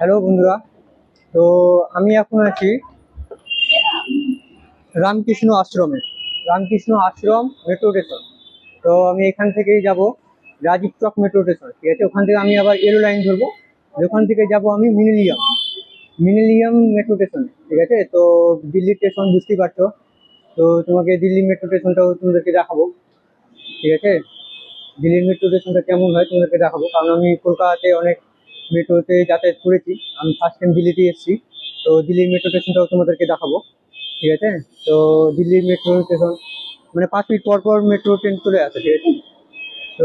Hello বন্ধুরা, তো আমি এখন আছি রামকৃষ্ণ আশ্রমে, রামকৃষ্ণ আশ্রম মেট্রো স্টেশন তো আমি এখান থেকেই যাব, রাজীব চক মেট্রো স্টেশন ঠিক আছে, ওখান থেকে আমি আবার এলো লাইন ধরবো। ওখান থেকে যাব আমি মিনিলিয়াম মিনিলিয়াম মেট্রো স্টেশন ঠিক আছে, তো দিল্লি স্টেশন বুঝতেই পারছ। তো তোমাকে দিল্লি মেট্রো স্টেশনটাও তোমাদেরকে দেখাবো। ঠিক আছে, দিল্লির মেট্রো স্টেশনটা কেমন হয় তোমাদেরকে দেখাবো। কারণ আমি কলকাতাতে অনেক মেট্রোতে যাতায়াত করেছি। আমি ফার্স্ট টাইম দিল্লিতে এসেছি। তো দিল্লির মেট্রো স্টেশনটাও তোমাদেরকে দেখাবো। ঠিক আছে? তো দিল্লির মেট্রো স্টেশন মানে পাঁচ মিনিট পর পর মেট্রো ট্রেন চলে আসে, ঠিক আছে? তো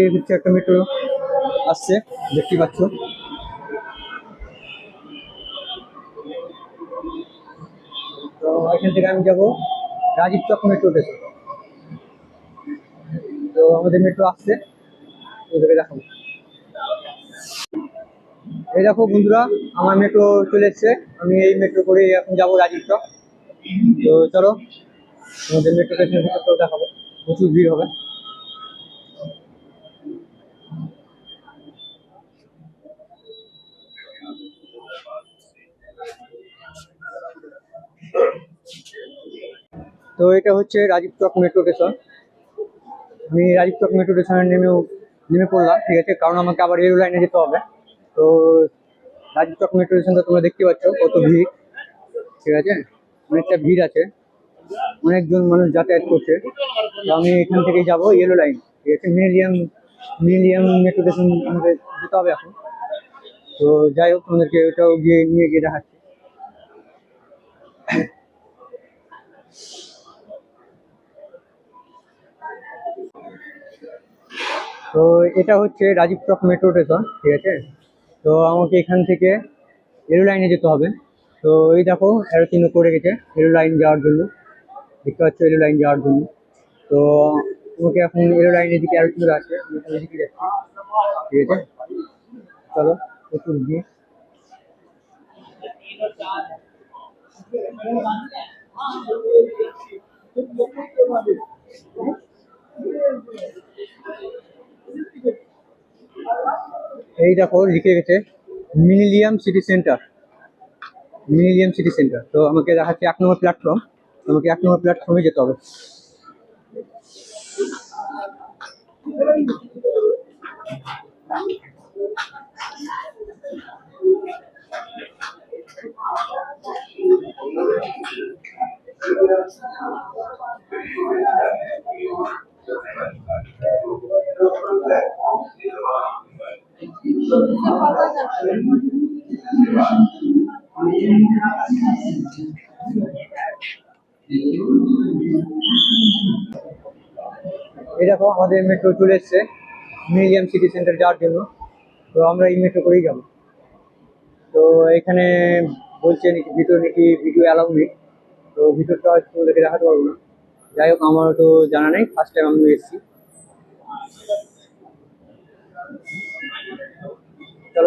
এই হচ্ছে একটা মেট্রো আসছে, দেখতে পাচ্ছ। তো এখান থেকে আমি যাব রাজীব চক মেট্রো স্টেশন তো আমাদের মেট্রো আসছে ওদেরকে দেখাবো। এই দেখো বন্ধুরা, আমার মেট্রো চলে এসছে। আমি এই মেট্রো করে এখন যাব রাজীব চক তো চলো আমাদের মেট্রো স্টেশনের দেখাবো। প্রচুর ভিড় হবে। তো এটা হচ্ছে রাজীব চক মেট্রো স্টেশন আমি রাজীব চক মেট্রো স্টেশনে নেমেও নেমে পড়লাম, ঠিক আছে? কারণ আমাকে আবার রেল লাইনে যেতে হবে। তো রাজীব চক মেট্রো স্টেশনটা তোমরা দেখতে পাচ্ছ কত ভিড়। ঠিক আছে? অনেকটা ভিড় আছে। অনেকজন মানুষ যাতায়াত করছে। তো আমি এখান থেকে যাব ইয়েলো লাইন ঠিক আছে? মিলিয়াম মিলিয়াম মেট্রো স্টেশন আমাদের যেতে হবে এখন। তো যাই হোক, তোমাদেরকে ওটাও গিয়ে নিয়ে গিয়ে দেখাচ্ছি। তো এটা হচ্ছে রাজীব চক মেট্রো স্টেশন ঠিক আছে? তো আমাকে এখান থেকে রেল লাইনে যেতে হবে। তো এই দেখো এরো চিহ্ন করে গেছে রেল লাইন যাওয়ার জন্য। দেখতে পাচ্ছ রেল লাইন যাওয়ার জন্য। তো তোমাকে এখন রেল লাইনের দিকে আরও চিহ্ন আছে ঠিক আছে? চলো প্রচুর ভিড় এই দেখো, লিখে গেছে millennium city centre. Millennium city centre. তো আমাকে দেখাচ্ছে এক নম্বর প্ল্যাটফর্ম। আমাকে এক নম্বর প্ল্যাটফর্মে যেতে হবে। দেখো আমাদের মেট্রো চলে এসছে। মিউজিয়াম সিটি সেন্টার যাওয়ার জন্য। তো আমরা এই মেট্রো করেই যাব। তো এখানে বলছে নাকি ভিতরে নাকি ভিডিও অ্যালাউ নেই। তো ভিতরটা হয়তো তোমাদেরকে দেখাতে পারব না। যাই হোক, আমারও তো জানা নেই। ফার্স্ট টাইম আমি এসেছি।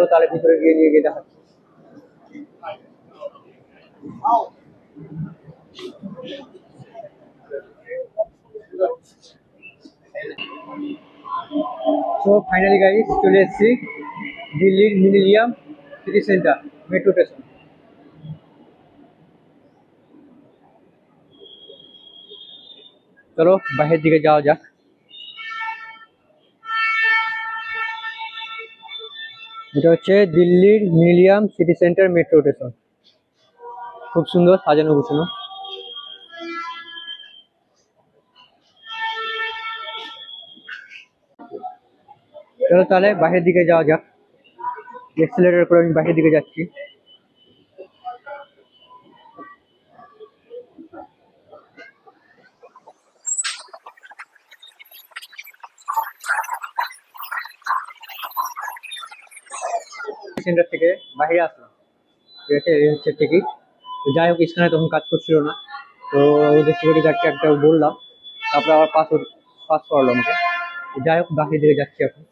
চলো তাহলে ভিতরে গিয়ে নিয়ে গিয়ে দেখাচ্ছি। সো ফাইনালি গাইস চলে এসেছি দিল্লির millennium city centre metro station চলো, বাইরের দিকে যাওয়া যাক। এটা হচ্ছে দিল্লির millennium city centre metro station. খুব সুন্দর সাজানো গুছানো। চলো তাহলে বাইরের দিকে যাওয়া যাক। এক্সেলেটার করে আমি বাইরের দিকে যাচ্ছি। সেন্টার থেকে বাইরে আসলাম ঠিক আছে, এই হচ্ছে টিকিট তো যাই হোক স্ক্যানে তখন কাজ করছিল না। তো ওদের সিকিউরিটি গার্ডকে একটা বললাম। তারপরে আবার পাসওয়ার্ড পাস করালো আমাকে। যাই হোক, বাকি দিকে যাচ্ছি এখন।